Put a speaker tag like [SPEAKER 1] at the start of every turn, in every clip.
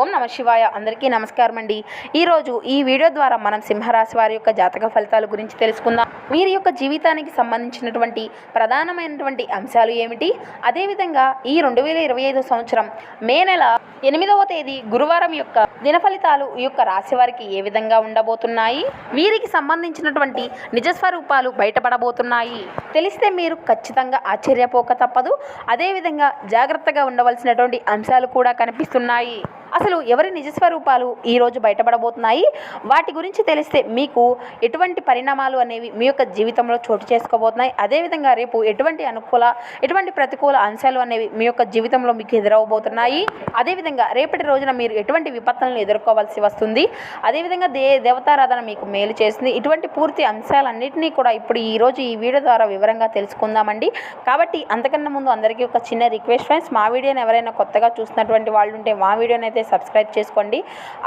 [SPEAKER 1] ఓం నమ శివాయ. అందరికీ నమస్కారం అండి. ఈరోజు ఈ వీడియో ద్వారా మనం సింహరాశి వారి యొక్క జాతక ఫలితాల గురించి తెలుసుకుందాం. వీరి యొక్క జీవితానికి సంబంధించినటువంటి ప్రధానమైనటువంటి అంశాలు ఏమిటి? అదేవిధంగా ఈ రెండు వేల ఇరవై ఐదు సంవత్సరం మే నెల ఎనిమిదవ తేదీ గురువారం యొక్క దిన ఫలితాలు ఈ యొక్క రాశి వారికి ఏ విధంగా ఉండబోతున్నాయి? వీరికి సంబంధించినటువంటి నిజస్వరూపాలు బయటపడబోతున్నాయి. తెలిస్తే మీరు ఖచ్చితంగా ఆశ్చర్యపోక తప్పదు. అదేవిధంగా జాగ్రత్తగా ఉండవలసినటువంటి అంశాలు కూడా కనిపిస్తున్నాయి. అసలు ఎవరి నిజస్వరూపాలు ఈరోజు బయటపడబోతున్నాయి? వాటి గురించి తెలిస్తే మీకు ఎటువంటి పరిణామాలు అనేవి మీ యొక్క జీవితంలో చోటు చేసుకోబోతున్నాయి? అదేవిధంగా రేపు ఎటువంటి అనుకూల ఎటువంటి ప్రతికూల అంశాలు అనేవి మీ యొక్క జీవితంలో మీకు ఎదురవబోతున్నాయి? అదేవిధంగా రేపటి రోజున మీరు ఎటువంటి విపత్తులను ఎదుర్కోవాల్సి వస్తుంది? అదేవిధంగా దే దేవతారాధన మీకు మేలు చేస్తుంది. ఇటువంటి పూర్తి అంశాలన్నింటినీ కూడా ఇప్పుడు ఈరోజు ఈ వీడియో ద్వారా వివరంగా తెలుసుకుందామండి. కాబట్టి అంతకన్నా ముందు అందరికీ ఒక చిన్న రిక్వెస్ట్ ఫ్రెండ్స్ మా వీడియోని ఎవరైనా కొత్తగా చూసినటువంటి వాళ్ళు ఉంటే మా వీడియోని అయితే సబ్స్క్రైబ్ చేసుకోండి.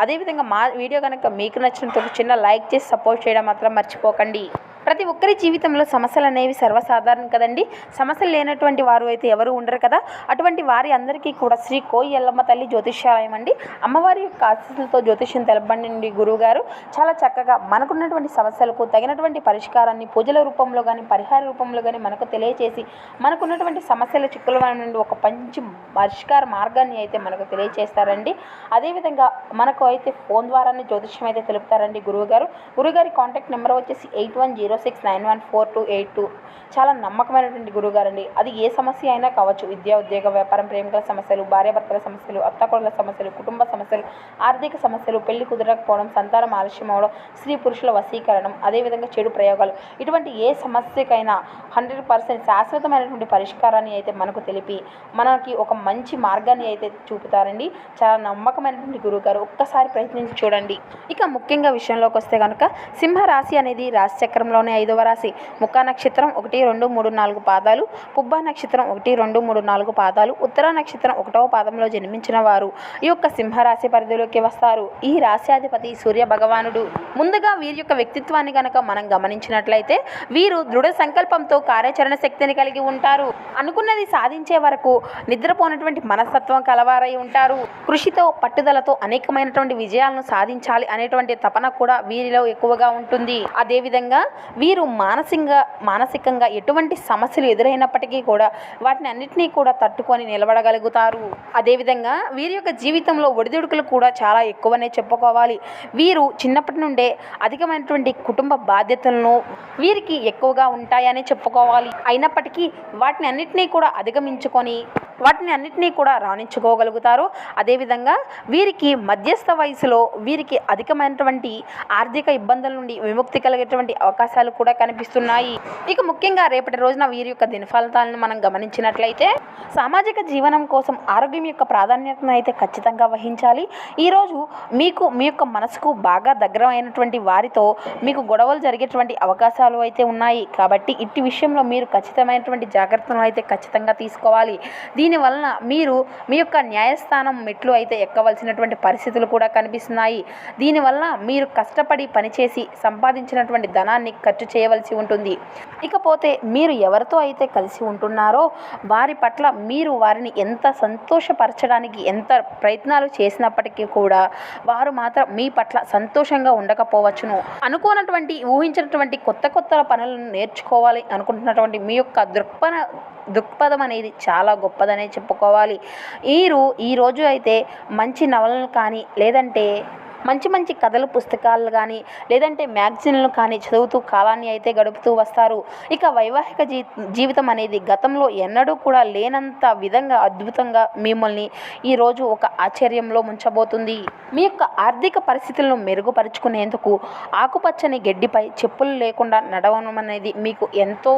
[SPEAKER 1] అదేవిధంగా మా వీడియో కనుక మీకు నచ్చినంత ఒక చిన్న లైక్ చేసి సపోర్ట్ చేయడం మాత్రం మర్చిపోకండి. ప్రతి ఒక్కరి జీవితంలో సమస్యలు అనేవి సర్వసాధారణం కదండి. సమస్యలు లేనటువంటి వారు అయితే ఎవరు ఉండరు కదా. అటువంటి వారి అందరికీ కూడా శ్రీ కోయి ఎల్లమ్మ తల్లి జ్యోతిష్యాలయం అండి. అమ్మవారి యొక్క ఆశీస్సులతో జ్యోతిష్యం తెలపండి గురువు గారు చాలా చక్కగా మనకున్నటువంటి సమస్యలకు తగినటువంటి పరిష్కారాన్ని పూజల రూపంలో కానీ పరిహార రూపంలో కానీ మనకు తెలియచేసి మనకున్నటువంటి సమస్యల చిక్కుల నుండి ఒక మంచి పరిష్కార మార్గాన్ని అయితే మనకు తెలియచేస్తారండి. అదేవిధంగా మనకు అయితే ఫోన్ ద్వారానే జ్యోతిష్యం అయితే తెలుపుతారండి గురువుగారు. గురుగారి కాంటాక్ట్ నెంబర్ వచ్చేసి eight one zero six nine one four two eight two. చాలా నమ్మకమైనటువంటి గురువుగారు అండి అది ఏ సమస్య అయినా కావచ్చు. విద్యా ఉద్యోగ వ్యాపారం ప్రేమికుల సమస్యలు భార్యాభర్తల సమస్యలు అత్తకోడల సమస్యలు కుటుంబ సమస్యలు ఆర్థిక సమస్యలు పెళ్ళి కుదరకపోవడం సంతానం ఆలస్యం అవడం స్త్రీ పురుషుల వశీకరణం అదేవిధంగా చెడు ప్రయోగాలు. ఇటువంటి ఏ సమస్యకైనా హండ్రెడ్ పర్సెంట్ శాశ్వతమైనటువంటి పరిష్కారాన్ని అయితే మనకు తెలిపి మనకి ఒక మంచి మార్గాన్ని అయితే చూపుతారండి. చాలా నమ్మకమైనటువంటి గురువుగారు ఒక్కసారి ప్రయత్నించి చూడండి. ఇక ముఖ్యంగా విషయంలోకి వస్తే కనుక సింహ రాశి అనేది రాశిచక్రంలో చక్రంలోనే ఐదవ రాశి ముఖా నక్షత్రం ఒకటి రెండు మూడు నాలుగు పాదాలు. పుబ్బ నక్షత్రం ఒకటి రెండు మూడు నాలుగు పాదాలు. ఉత్తర నక్షత్రం ఒకటవ పాదంలో జన్మించిన వారు ఈ యొక్క సింహరాశి పరిధిలోకి వస్తారు. ఈ రాశ్యాధిపతి సూర్య భగవానుడు. ముందుగా వీరి యొక్క వ్యక్తిత్వాన్ని కనుక మనం గమనించినట్లయితే వీరు దృఢ సంకల్పంతో కార్యాచరణ శక్తిని కలిగి ఉంటారు. అనుకున్నది సాధించే వరకు నిద్రపోనటువంటి మనస్తత్వం కలవారై ఉంటారు. కృషితో పట్టుదలతో అనేకమైనటువంటి విజయాలను సాధించాలి అనేటువంటి తపన కూడా వీరిలో ఎక్కువగా ఉంటుంది. అదేవిధంగా వీరు మానసికంగా మానసికంగా ఎటువంటి సమస్యలు ఎదురైనప్పటికీ కూడా వాటిని అన్నింటినీ కూడా తట్టుకొని నిలబడగలుగుతారు. అదేవిధంగా వీరి యొక్క జీవితంలో ఒడిదుడుకులు కూడా చాలా ఎక్కువనే చెప్పుకోవాలి. వీరు చిన్నప్పటి నుండే అధికమైనటువంటి కుటుంబ బాధ్యతలను వీరికి ఎక్కువగా ఉంటాయని చెప్పుకోవాలి. అయినప్పటికీ వాటిని అన్నింటినీ కూడా అధిగమించుకొని వాటిని అన్నిటినీ కూడా రాణించుకోగలుగుతారు. అదేవిధంగా వీరికి మధ్యస్థ వయసులో వీరికి అధికమైనటువంటి ఆర్థిక ఇబ్బందుల నుండి విముక్తి కలిగేటువంటి అవకాశాలు కూడా కనిపిస్తున్నాయి. ఇక ముఖ్యంగా రేపటి రోజున వీరి యొక్క దినఫలితాలను మనం గమనించినట్లయితే సామాజిక జీవనం కోసం ఆరోగ్యం యొక్క ప్రాధాన్యతను అయితే ఖచ్చితంగా వహించాలి. ఈరోజు మీకు మీ యొక్క మనసుకు బాగా దగ్గర అయినటువంటి వారితో మీకు గొడవలు జరిగేటువంటి అవకాశాలు అయితే ఉన్నాయి. కాబట్టి ఇట్టి విషయంలో మీరు ఖచ్చితమైనటువంటి జాగ్రత్తలు అయితే ఖచ్చితంగా తీసుకోవాలి. దీనివలన మీరు మీ యొక్క న్యాయస్థానం మెట్లు అయితే ఎక్కవలసినటువంటి పరిస్థితులు కూడా కనిపిస్తున్నాయి. దీనివల్ల మీరు కష్టపడి పనిచేసి సంపాదించినటువంటి ధనాన్ని ఖర్చు చేయవలసి ఉంటుంది. ఇకపోతే మీరు ఎవరితో అయితే కలిసి ఉంటున్నారో వారి పట్ల మీరు వారిని ఎంత సంతోషపరచడానికి ఎంత ప్రయత్నాలు చేసినప్పటికీ కూడా వారు మాత్రం మీ పట్ల సంతోషంగా ఉండకపోవచ్చును. అనుకోనటువంటి ఊహించినటువంటి కొత్త కొత్త పనులను నేర్చుకోవాలి అనుకుంటున్నటువంటి మీ యొక్క దృక్పథ దృక్పథం అనేది చాలా గొప్పదని చెప్పుకోవాలి. వీరు ఈరోజు అయితే మంచి నవలలు కానీ లేదంటే మంచి మంచి కథలు పుస్తకాలు కానీ లేదంటే మ్యాగజైన్లు కానీ చదువుతూ కాలాన్ని అయితే గడుపుతూ వస్తారు. ఇక వైవాహిక జీ జీవితం అనేది గతంలో ఎన్నడూ కూడా లేనంత విధంగా అద్భుతంగా మిమ్మల్ని ఈరోజు ఒక ఆశ్చర్యంలో ముంచబోతుంది. మీ యొక్క ఆర్థిక పరిస్థితులను మెరుగుపరుచుకునేందుకు ఆకుపచ్చని గడ్డిపై చెప్పులు లేకుండా నడవడం అనేది మీకు ఎంతో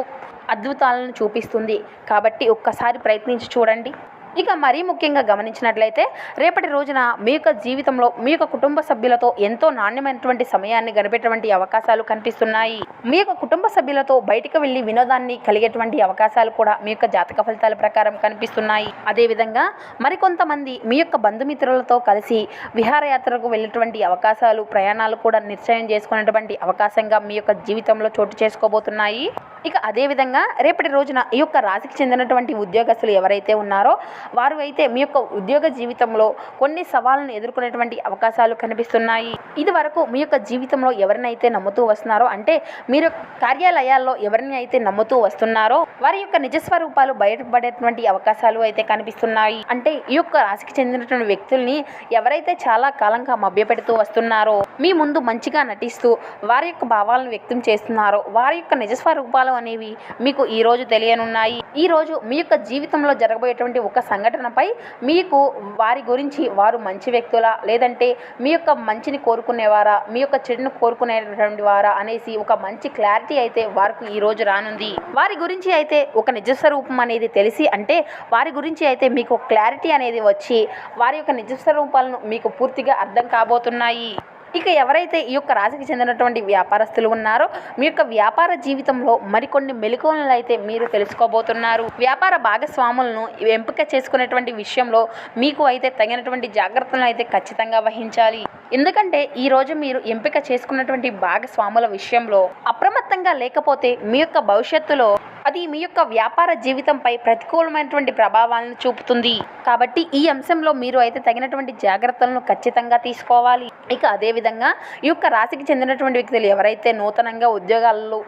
[SPEAKER 1] అద్భుతాలను చూపిస్తుంది. కాబట్టి ఒక్కసారి ప్రయత్నించి చూడండి. ఇక మరీ ముఖ్యంగా గమనించినట్లయితే రేపటి రోజున మీ యొక్క జీవితంలో మీ యొక్క కుటుంబ సభ్యులతో ఎంతో నాణ్యమైనటువంటి సమయాన్ని గడిపేటువంటి అవకాశాలు కనిపిస్తున్నాయి. మీ యొక్క కుటుంబ సభ్యులతో బయటకు వెళ్ళి వినోదాన్ని కలిగేటువంటి అవకాశాలు కూడా మీ యొక్క జాతక ఫలితాల ప్రకారం కనిపిస్తున్నాయి. అదేవిధంగా మరికొంతమంది మీ యొక్క బంధుమిత్రులతో కలిసి విహారయాత్రకు వెళ్ళేటువంటి అవకాశాలు ప్రయాణాలు కూడా నిశ్చయం చేసుకునేటువంటి అవకాశంగా మీ యొక్క జీవితంలో చోటు చేసుకోబోతున్నాయి. ఇక అదేవిధంగా రేపటి రోజున ఈ యొక్క రాశికి చెందినటువంటి ఉద్యోగస్తులు ఎవరైతే ఉన్నారో వారు అయితే మీ యొక్క ఉద్యోగ జీవితంలో కొన్ని సవాళ్ళను ఎదుర్కొనేటువంటి అవకాశాలు కనిపిస్తున్నాయి. ఇది వరకు మీ యొక్క జీవితంలో ఎవరినైతే నమ్ముతూ వస్తున్నారో అంటే మీరు కార్యాలయాల్లో ఎవరిని అయితే నమ్ముతూ వస్తున్నారో వారి యొక్క నిజస్వరూపాలు బయటపడేటువంటి అవకాశాలు అయితే కనిపిస్తున్నాయి. అంటే ఈ యొక్క రాశికి చెందినటువంటి వ్యక్తుల్ని ఎవరైతే చాలా కాలంగా మభ్యపెడుతూ వస్తున్నారో మీ ముందు మంచిగా నటిస్తూ వారి యొక్క భావాలను వ్యక్తం చేస్తున్నారో వారి యొక్క నిజస్వరూపాలు అనేవి మీకు ఈ రోజు తెలియనున్నాయి. ఈ రోజు మీ యొక్క జీవితంలో జరగబోయేటువంటి ఒక సంఘటనపై మీకు వారి గురించి వారు మంచి వ్యక్తులా లేదంటే మీ యొక్క మంచిని కోరుకునేవారా మీ యొక్క చెడును కోరుకునేటువంటి వారా అనేసి ఒక మంచి క్లారిటీ అయితే వారికి ఈరోజు రానుంది. వారి గురించి అయితే ఒక నిజ స్వరూపం అనేది తెలిసి అంటే వారి గురించి అయితే మీకు క్లారిటీ అనేది వచ్చి వారి యొక్క నిజ స్వరూపాలను మీకు పూర్తిగా అర్థం కాబోతున్నాయి. ఇక ఎవరైతే ఈ యొక్క రాశికి చెందినటువంటి వ్యాపారస్తులు ఉన్నారో మీ యొక్క వ్యాపార జీవితంలో మరికొన్ని మెలకువలను అయితే మీరు తెలుసుకోబోతున్నారు. వ్యాపార భాగస్వాములను ఎంపిక చేసుకునేటువంటి విషయంలో మీకు అయితే తగినటువంటి జాగ్రత్తలను అయితే ఖచ్చితంగా వహించాలి. ఎందుకంటే ఈ రోజు మీరు ఎంపిక చేసుకున్నటువంటి భాగస్వాముల విషయంలో అప్రమత్తంగా లేకపోతే మీ యొక్క భవిష్యత్తులో అది మీ యొక్క వ్యాపార జీవితంపై ప్రతికూలమైనటువంటి ప్రభావాలను చూపుతుంది. కాబట్టి ఈ అంశంలో మీరు అయితే తగినటువంటి జాగ్రత్తలను ఖచ్చితంగా తీసుకోవాలి. ఇక అదేవిధంగా ఈ యొక్క రాశికి చెందినటువంటి వ్యక్తులు ఎవరైతే నూతనంగా ఉద్యోగాల్లో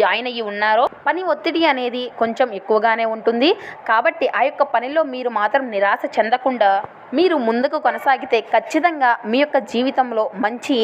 [SPEAKER 1] జాయిన్ అయ్యి ఉన్నారో పని ఒత్తిడి అనేది కొంచెం ఎక్కువగానే ఉంటుంది. కాబట్టి ఆ యొక్క పనిలో మీరు మాత్రం నిరాశ చెందకుండా మీరు ముందుకు కొనసాగితే ఖచ్చితంగా మీ యొక్క జీవితంలో మంచి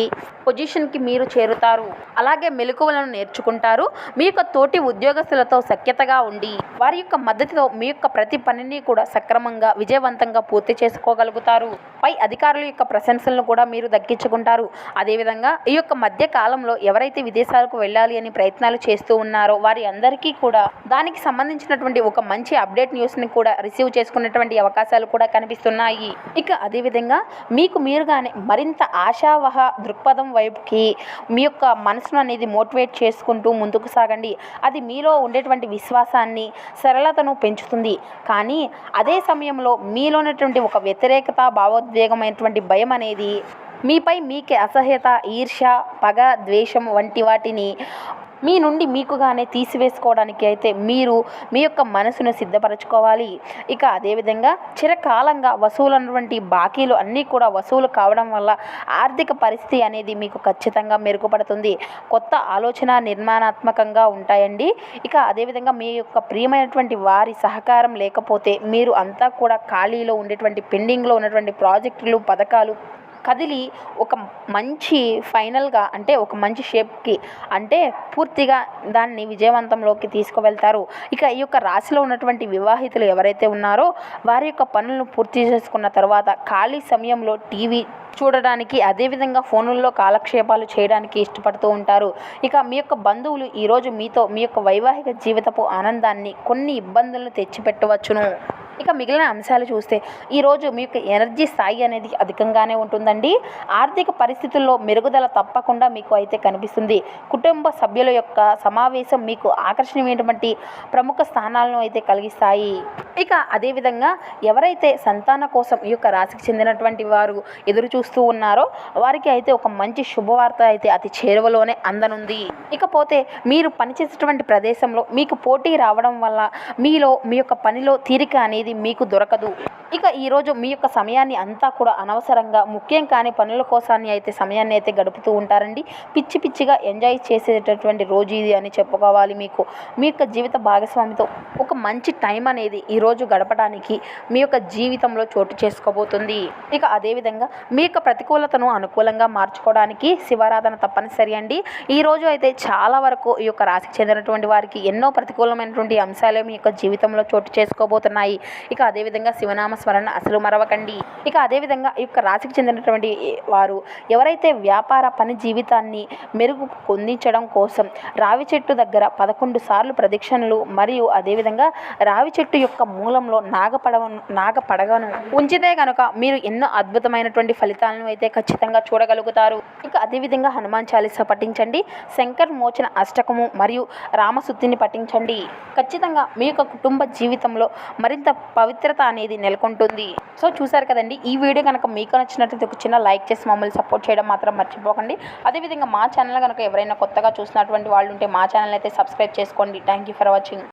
[SPEAKER 1] పొజిషన్కి మీరు చేరుతారు. అలాగే మెలకువలను నేర్చుకుంటారు. మీ యొక్క తోటి ఉద్యోగస్తులతో సఖ్యతగా ఉండి వారి యొక్క మద్దతుతో మీ యొక్క ప్రతి పనిని కూడా సక్రమంగా విజయవంతంగా పూర్తి చేసుకోగలుగుతారు. పై అధికారుల యొక్క ప్రశంసలను కూడా మీరు దక్కించుకుంటారు. అదేవిధంగా ఈ యొక్క మధ్య కాలంలో ఎవరైతే విదేశాలకు వెళ్ళాలి అని ప్రయత్నాలు చేస్తూ ఉన్నారో వారి అందరికీ కూడా దానికి సంబంధించినటువంటి ఒక మంచి అప్డేట్ న్యూస్ని కూడా రిసీవ్ చేసుకున్నటువంటి అవకాశాలు కూడా కనిపిస్తున్నాయి. ఇక అదేవిధంగా మీకు మీరుగానే మరింత ఆశావహ దృక్పథం వైపుకి మీ యొక్క మనసును అనేది మోటివేట్ చేసుకుంటూ ముందుకు సాగండి. అది మీలో ఉండేటువంటి విశ్వాసాన్ని సరళతను పెంచుతుంది. కానీ అదే సమయంలో మీలో ఉన్నటువంటి ఒక వ్యతిరేకత భావోద్వేగమైనటువంటి భయం అనేది మీపై మీకే అసహ్యత ఈర్ష పగ ద్వేషం వంటి వాటిని మీ నుండి మీకుగానే తీసివేసుకోవడానికి అయితే మీరు మీ యొక్క మనసును సిద్ధపరచుకోవాలి. ఇక అదేవిధంగా చిరకాలంగా వసూలైనటువంటి బాకీలు అన్నీ కూడా వసూలు కావడం వల్ల ఆర్థిక పరిస్థితి అనేది మీకు ఖచ్చితంగా మెరుగుపడుతుంది. కొత్త ఆలోచన నిర్మాణాత్మకంగా ఉంటాయండి. ఇక అదేవిధంగా మీ యొక్క ప్రియమైనటువంటి వారి సహకారం లేకపోతే మీరు అంతా కూడా ఖాళీలో ఉండేటువంటి పెండింగ్లో ఉన్నటువంటి ప్రాజెక్టులు పథకాలు కదిలి ఒక మంచి ఫైనల్గా అంటే ఒక మంచి షేప్కి అంటే పూర్తిగా దాన్ని విజయవంతంలోకి తీసుకువెళ్తారు. ఇక ఈ యొక్క రాశిలో ఉన్నటువంటి వివాహితులు ఎవరైతే ఉన్నారో వారి యొక్క పనులను పూర్తి చేసుకున్న తర్వాత ఖాళీ సమయంలో టీవీ చూడడానికి అదేవిధంగా ఫోనుల్లో కాలక్షేపాలు చేయడానికి ఇష్టపడుతూ ఉంటారు. ఇక మీ యొక్క బంధువులు ఈరోజు మీతో మీ యొక్క వైవాహిక జీవితపు ఆనందాన్ని కొన్ని ఇబ్బందులను తెచ్చిపెట్టవచ్చును. ఇక మిగిలిన అంశాలు చూస్తే ఈరోజు మీ యొక్క ఎనర్జీ స్థాయి అనేది అధికంగానే ఉంటుందండి. ఆర్థిక పరిస్థితుల్లో మెరుగుదల తప్పకుండా మీకు అయితే కనిపిస్తుంది. కుటుంబ సభ్యుల యొక్క సమావేశం మీకు ఆకర్షణీయమైనటువంటి ప్రముఖ స్థానాలను అయితే కలిగిస్తాయి. ఇక అదేవిధంగా ఎవరైతే సంతాన కోసం ఈ యొక్క రాశికి చెందినటువంటి వారు ఎదురు చూస్తూ ఉన్నారో వారికి అయితే ఒక మంచి శుభవార్త అయితే అతి చేరువలోనే అందనుంది. ఇకపోతే మీరు పనిచేసేటువంటి ప్రదేశంలో మీకు పోటీ రావడం వల్ల మీలో మీ యొక్క పనిలో తీరిక అనేది మీకు దొరకదు. ఇక ఈరోజు మీ యొక్క సమయాన్ని అంతా కూడా అనవసరంగా ముఖ్యం కాని పనుల కోసాన్ని అయితే సమయాన్ని అయితే గడుపుతూ ఉంటారండి. పిచ్చి పిచ్చిగా ఎంజాయ్ చేసేటటువంటి రోజు ఇది అని చెప్పుకోవాలి మీకు. మీ యొక్క జీవిత భాగస్వామితో ఒక మంచి టైం అనేది ఈరోజు గడపడానికి మీ యొక్క జీవితంలో చోటు చేసుకోబోతుంది. ఇక అదేవిధంగా మీ యొక్క ప్రతికూలతను అనుకూలంగా మార్చుకోవడానికి శివారాధన తప్పనిసరి అండి. ఈ రోజు అయితే చాలా వరకు ఈ యొక్క రాశికి చెందినటువంటి వారికి ఎన్నో ప్రతికూలమైనటువంటి అంశాలే మీ యొక్క జీవితంలో చోటు చేసుకోబోతున్నాయి. ఇక అదేవిధంగా శివనామ స్మరణ అసలు మరవకండి. ఇక అదేవిధంగా ఈ యొక్క రాశికి చెందినటువంటి వారు ఎవరైతే వ్యాపార పని జీవితాన్ని మెరుగు పొందించడం కోసం రావి చెట్టు దగ్గర పదకొండు సార్లు ప్రదక్షిణలు మరియు అదేవిధంగా రావి చెట్టు యొక్క మూలంలో నాగపడవను నాగపడగను ఉంచితే కనుక మీరు ఎన్నో అద్భుతమైనటువంటి ఫలితాలను అయితే ఖచ్చితంగా చూడగలుగుతారు. ఇక అదేవిధంగా హనుమాన్ చాలీసా పఠించండి. శంకర్ మోచన అష్టకము మరియు రామశుద్ధిని పఠించండి. ఖచ్చితంగా మీ యొక్క కుటుంబ జీవితంలో మరింత పవిత్రత అనేది నెలకొంటుంది. సో చూసారు కదండి ఈ వీడియో కనుక మీకు నచ్చినట్లయితే ఒక చిన్న లైక్ చేసి మమ్మల్ని సపోర్ట్ చేయడం మాత్రం మర్చిపోకండి. అదేవిధంగా మా ఛానల్ కనుక ఎవరైనా కొత్తగా చూసినటువంటి వాళ్ళు ఉంటే మా ఛానల్ అయితే సబ్స్క్రైబ్ చేసుకోండి. Thank you for watching.